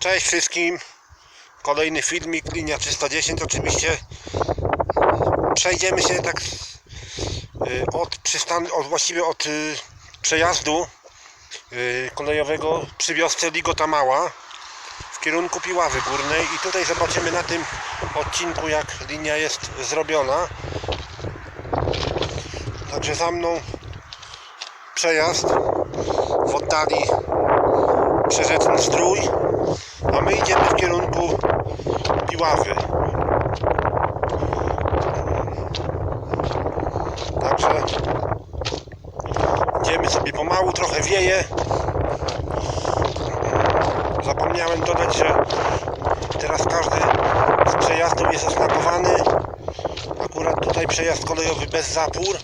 Cześć wszystkim. Kolejny filmik, linia 310 oczywiście. Przejdziemy się tak y, od przystan, od, właściwie od y, przejazdu y, kolejowego przy wiosce Ligota Mała w kierunku Piławy Górnej i tutaj zobaczymy na tym odcinku jak linia jest zrobiona. Także za mną przejazd w oddali Przerzeczny Strój a my idziemy w kierunku Piławy. Także idziemy sobie pomału, trochę wieje. Zapomniałem dodać, że teraz każdy z przejazdów jest oznakowany. Akurat tutaj przejazd kolejowy bez zapór.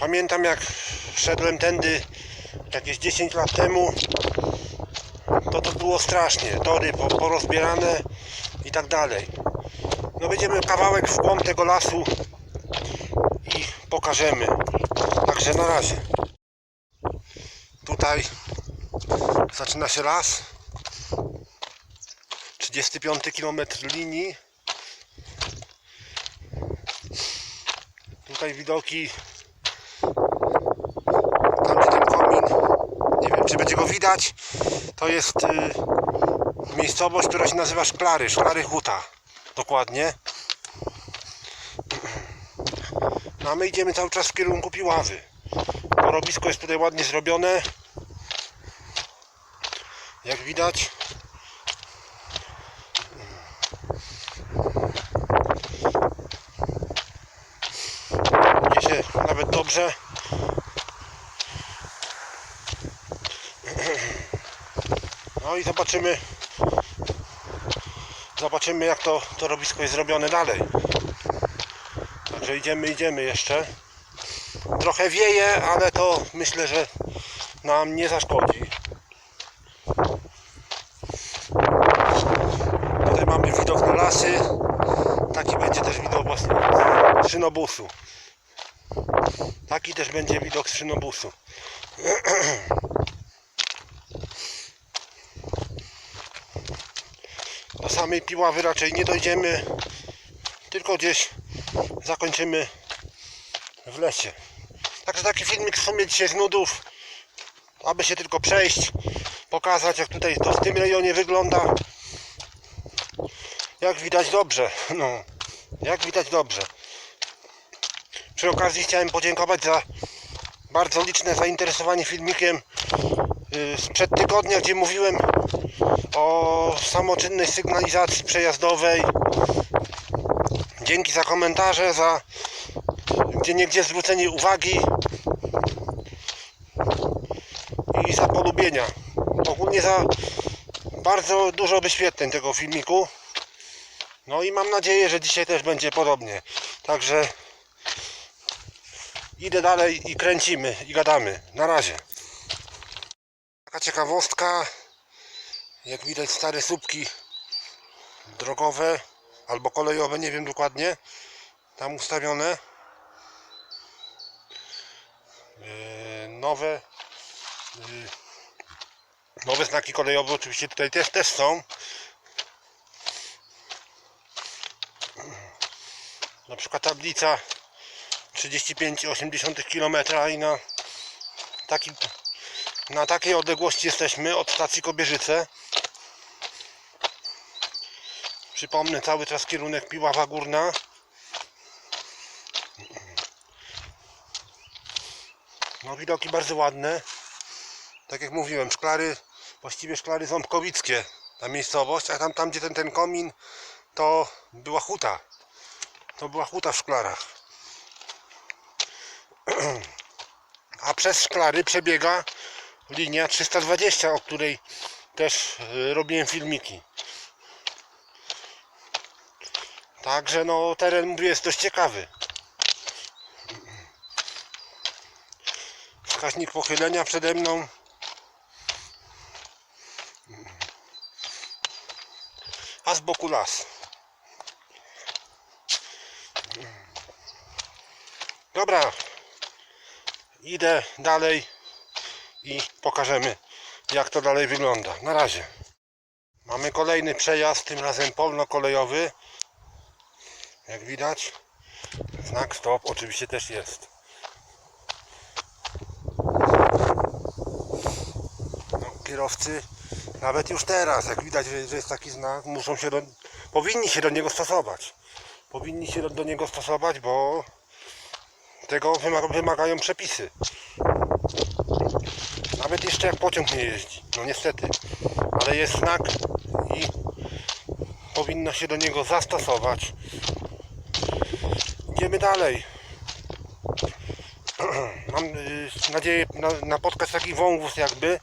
Pamiętam jak szedłem tędy jakieś 10 lat temu to to było strasznie. Tory po- porozbierane i tak dalej. No będziemy kawałek w głąb tego lasu i pokażemy. Także na razie. Tutaj zaczyna się las. 35 km linii. Tutaj widoki tam gdzie ten komin nie wiem czy będzie go widać. To jest y, miejscowość, która się nazywa Szklary, Szklary Huta. Dokładnie. No a my idziemy cały czas w kierunku Piławy. Porobisko jest tutaj ładnie zrobione. Jak widać. Idzie się nawet dobrze I zobaczymy Zobaczymy jak to, to robisko jest zrobione dalej. Także idziemy, idziemy jeszcze. Trochę wieje, ale to myślę, że nam nie zaszkodzi. Tutaj mamy widok na lasy. Taki będzie też widok właśnie z szynobusu. Taki też będzie widok z szynobusu samej Piławy raczej nie dojdziemy, tylko gdzieś zakończymy w lesie. Także taki filmik w sumie dzisiaj z nudów, aby się tylko przejść, pokazać jak tutaj to w tym rejonie wygląda. Jak widać dobrze, no, jak widać dobrze. Przy okazji chciałem podziękować za bardzo liczne zainteresowanie filmikiem y, sprzed tygodnia, gdzie mówiłem o samoczynnej sygnalizacji przejazdowej. Dzięki za komentarze, za gdzie niegdzie zwrócenie uwagi i za polubienia. Ogólnie za bardzo dużo wyświetleń tego filmiku. No i mam nadzieję, że dzisiaj też będzie podobnie. Także idę dalej i kręcimy i gadamy. Na razie. Taka ciekawostka. Jak widać stare słupki drogowe albo kolejowe, nie wiem dokładnie, tam ustawione. Yy, Nowe yy, nowe znaki kolejowe oczywiście tutaj też, też są. Na przykład tablica 35,8 km i na takim na takiej odległości jesteśmy od stacji Kobierzyce. Przypomnę cały czas kierunek Piława Górna. No widoki bardzo ładne. Tak jak mówiłem, szklary, właściwie szklary ząbkowickie ta miejscowość, a tam, tam gdzie ten, ten komin to była huta. To była huta w szklarach. A przez szklary przebiega linia 320, o której też y, robiłem filmiki. Także no teren mówię jest dość ciekawy. Wskaźnik pochylenia przede mną. A z boku las. Dobra. Idę dalej i pokażemy jak to dalej wygląda. Na razie. Mamy kolejny przejazd, tym razem polno-kolejowy. Jak widać, znak stop oczywiście też jest. No, kierowcy nawet już teraz, jak widać, że, że jest taki znak, muszą się do, powinni się do niego stosować. Powinni się do, do niego stosować, bo tego wymaga, wymagają przepisy. Nawet jeszcze jak pociąg nie jeździ. No niestety. Ale jest znak i powinno się do niego zastosować. Idziemy dalej. Mam y, nadzieję na, napotkać taki wąwóz jakby.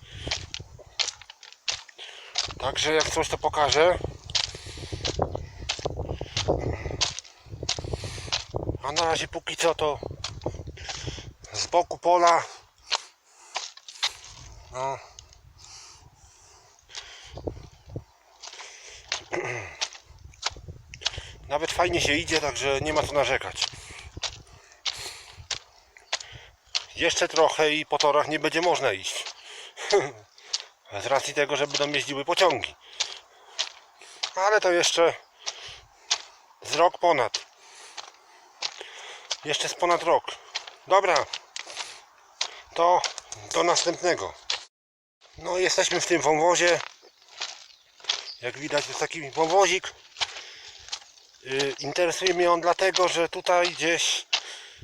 Także jak coś to pokażę. A na razie póki co to z boku pola no. Nawet fajnie się idzie, także nie ma co narzekać. Jeszcze trochę i po torach nie będzie można iść. Z racji tego, że będą jeździły pociągi. Ale to jeszcze z rok ponad. Jeszcze z ponad rok. Dobra. To do następnego. No jesteśmy w tym wąwozie. Jak widać jest taki wąwozik. Yy, interesuje mnie on dlatego, że tutaj gdzieś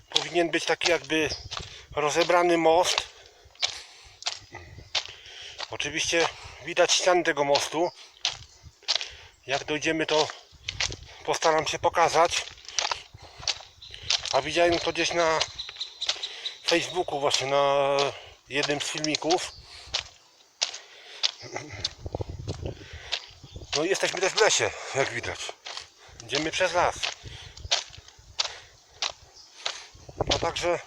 powinien być taki jakby rozebrany most. Oczywiście widać ściany tego mostu. Jak dojdziemy to postaram się pokazać. A widziałem to gdzieś na Facebooku właśnie na jednym z filmików. No i jesteśmy też w lesie, jak widać. Idziemy przez las. No także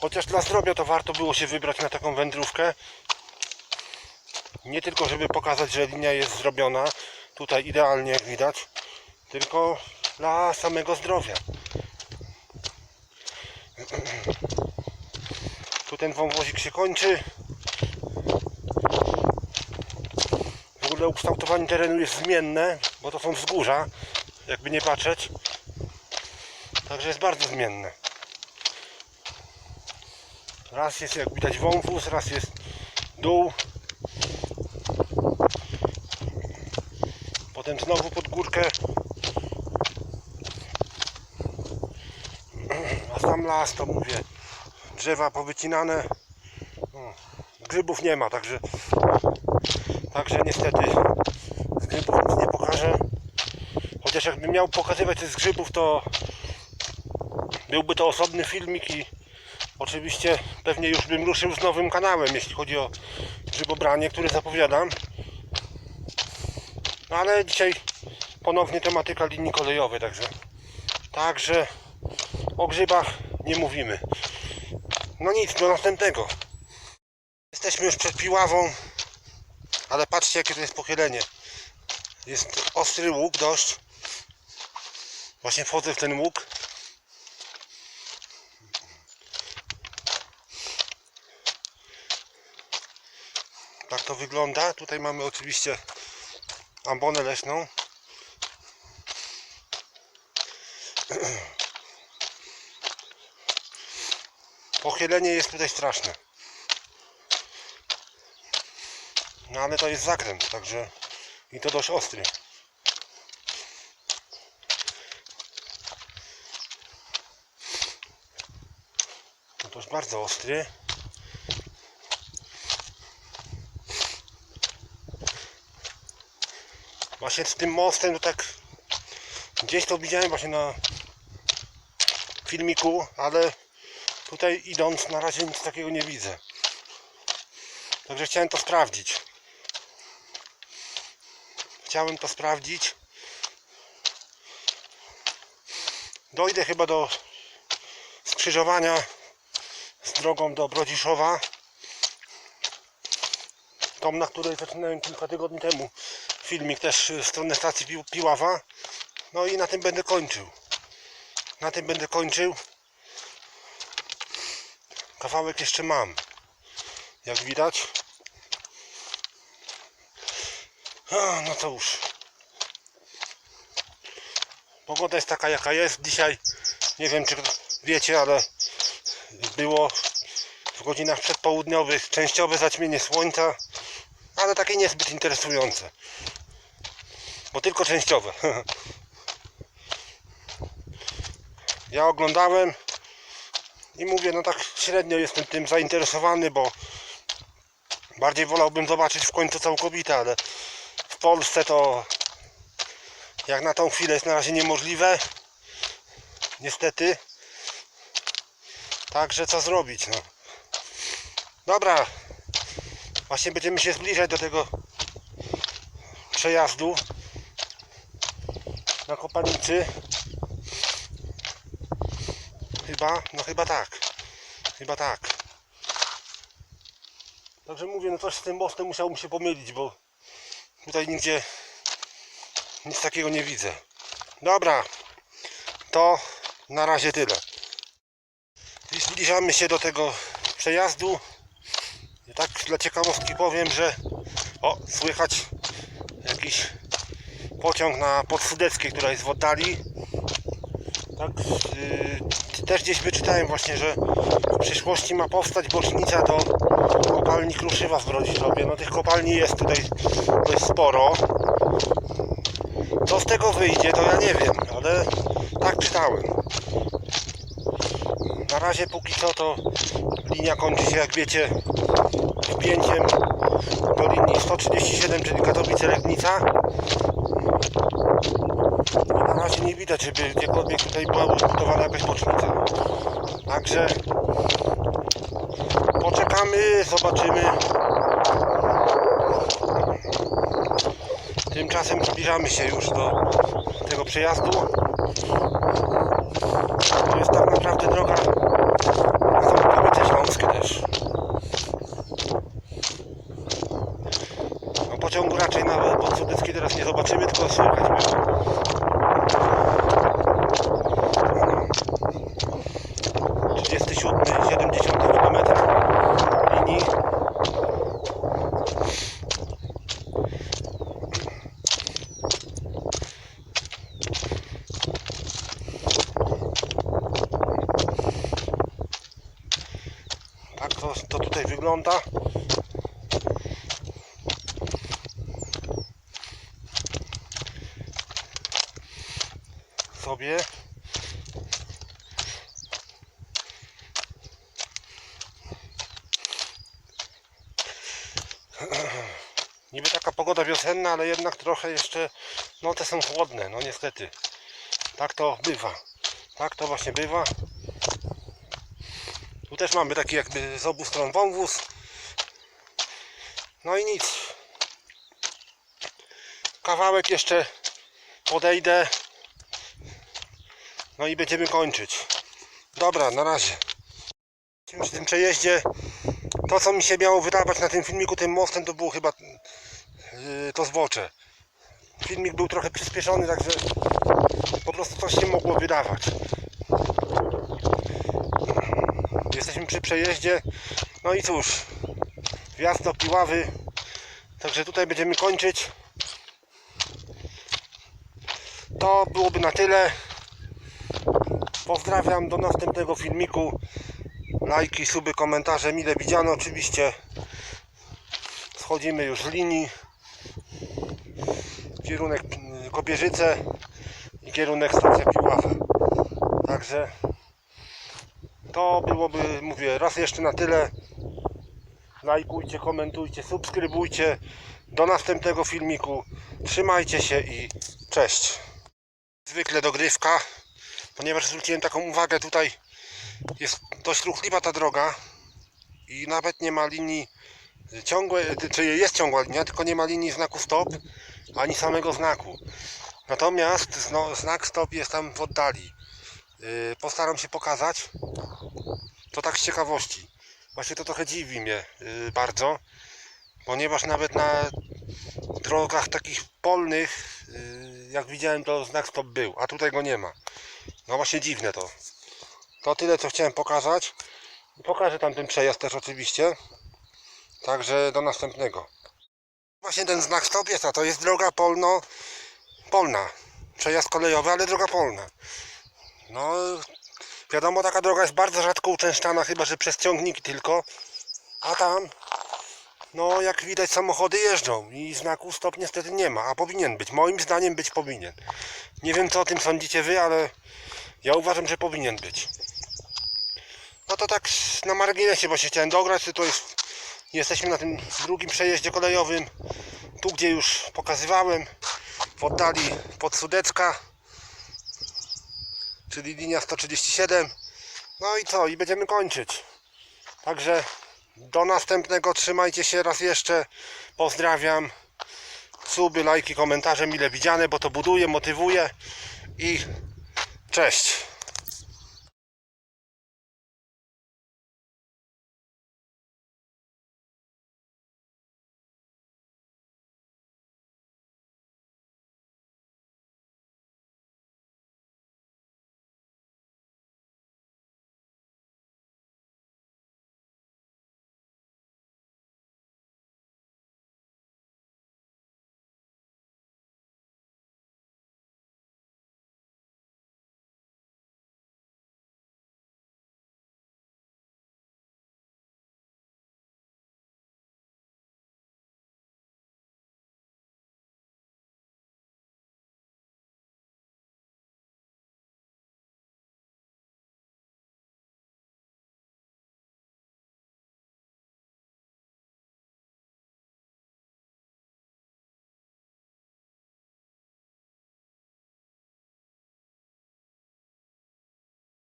chociaż dla zdrowia to warto było się wybrać na taką wędrówkę. Nie tylko żeby pokazać, że linia jest zrobiona tutaj idealnie jak widać, tylko dla samego zdrowia. Tu ten wąwozik się kończy. W ogóle ukształtowanie terenu jest zmienne, bo to są wzgórza, jakby nie patrzeć. Także jest bardzo zmienne. Raz jest jak widać wąwóz, raz jest dół. Potem znowu pod górkę. A sam las to mówię, drzewa powycinane. O, Grzybów nie ma, także także niestety z grzybów nic nie. Chociaż jakbym miał pokazywać coś z grzybów, to byłby to osobny filmik i oczywiście pewnie już bym ruszył z nowym kanałem, jeśli chodzi o grzybobranie, który zapowiadam. No ale dzisiaj ponownie tematyka linii kolejowej, także także o grzybach nie mówimy. No nic, do następnego. Jesteśmy już przed Piławą, ale patrzcie jakie to jest pochylenie. Jest ostry łuk dość. Właśnie wchodzę w ten łuk. Tak to wygląda. Tutaj mamy oczywiście ambonę leśną. Pochylenie jest tutaj straszne. No ale to jest zakręt, także i to dość ostry. Bardzo ostry. Właśnie z tym mostem to tak gdzieś to widziałem właśnie na filmiku, ale tutaj idąc na razie nic takiego nie widzę. Także chciałem to sprawdzić. Chciałem to sprawdzić. Dojdę chyba do skrzyżowania z drogą do Brodziszowa. Tą, na której zaczynałem kilka tygodni temu filmik też w stronę stacji Pi- Piława. No i na tym będę kończył. Na tym będę kończył. Kawałek jeszcze mam. Jak widać. A, no to już. Pogoda jest taka jaka jest. Dzisiaj nie wiem czy wiecie, ale było w godzinach przedpołudniowych częściowe zaćmienie słońca, ale takie niezbyt interesujące. Bo tylko częściowe. Ja oglądałem i mówię, no tak średnio jestem tym zainteresowany, bo bardziej wolałbym zobaczyć w końcu całkowite, ale w Polsce to jak na tą chwilę jest na razie niemożliwe. Niestety. Także co zrobić, no. Dobra. Właśnie będziemy się zbliżać do tego przejazdu na kopalnicy. Chyba, no chyba tak. Chyba tak. Także mówię, no coś z tym mostem musiałbym się pomylić, bo tutaj nigdzie nic takiego nie widzę. Dobra, to na razie tyle. Zbliżamy się do tego przejazdu. Tak dla ciekawostki powiem, że o, słychać jakiś pociąg na Podsudeckiej, która jest w oddali. Tak, yy, też gdzieś wyczytałem właśnie, że w przyszłości ma powstać bocznica do kopalni Kruszywa w Brodziszowie. No tych kopalni jest tutaj dość sporo. Co z tego wyjdzie, to ja nie wiem, ale tak czytałem. Razie póki co to linia kończy się, jak wiecie, wpięciem do linii 137, czyli Katowice-Legnica. Na razie nie widać, żeby gdziekolwiek tutaj była zbudowana jakaś bocznica. Także poczekamy, zobaczymy. Tymczasem zbliżamy się już do tego przejazdu. To jest tak naprawdę droga na Zamokowice Śląskie też. No pociągu raczej na Podsudeckiej teraz nie zobaczymy, tylko słychać było. 37, 70 km linii. Tak to, to tutaj wygląda. Sobie. Niby taka pogoda wiosenna, ale jednak trochę jeszcze, no te są chłodne, no niestety. Tak to bywa. Tak to właśnie bywa. Też mamy taki jakby z obu stron wąwóz. No i nic. Kawałek jeszcze podejdę. No i będziemy kończyć. Dobra, na razie. Przy tym przejeździe to co mi się miało wydawać na tym filmiku tym mostem to było chyba yy, to zbocze. Filmik był trochę przyspieszony, także po prostu coś się mogło wydawać. Jesteśmy przy przejeździe. No i cóż, wjazd do Piławy. Także tutaj będziemy kończyć. To byłoby na tyle. Pozdrawiam do następnego filmiku. Lajki, suby, komentarze mile widziane oczywiście. Schodzimy już z linii. Kierunek mm, Kopierzyce i kierunek stacja Piława. Także to byłoby, mówię, raz jeszcze na tyle. Lajkujcie, komentujcie, subskrybujcie. Do następnego filmiku. Trzymajcie się i cześć. Zwykle dogrywka, ponieważ zwróciłem taką uwagę tutaj jest dość ruchliwa ta droga i nawet nie ma linii ciągłej, czy jest ciągła linia, tylko nie ma linii znaku stop, ani samego znaku. Natomiast znak stop jest tam w oddali. Yy, Postaram się pokazać. To tak z ciekawości. Właśnie to trochę dziwi mnie yy, bardzo, ponieważ nawet na drogach takich polnych, yy, jak widziałem, to znak stop był, a tutaj go nie ma. No właśnie dziwne to. To tyle, co chciałem pokazać. Pokażę tam ten przejazd też oczywiście. Także do następnego. Właśnie ten znak stop jest, a to jest droga polno, polna. Przejazd kolejowy, ale droga polna. No, wiadomo, taka droga jest bardzo rzadko uczęszczana, chyba że przez ciągniki tylko. A tam, no jak widać, samochody jeżdżą i znaku stop niestety nie ma, a powinien być. Moim zdaniem być powinien. Nie wiem, co o tym sądzicie wy, ale ja uważam, że powinien być. No to tak na marginesie, bo się chciałem dograć, to jest, jesteśmy na tym drugim przejeździe kolejowym, tu gdzie już pokazywałem, w oddali pod Sudecka, czyli linia 137. No i co, i będziemy kończyć. Także do następnego, trzymajcie się raz jeszcze, pozdrawiam. Suby, lajki, komentarze mile widziane, bo to buduje, motywuje i cześć.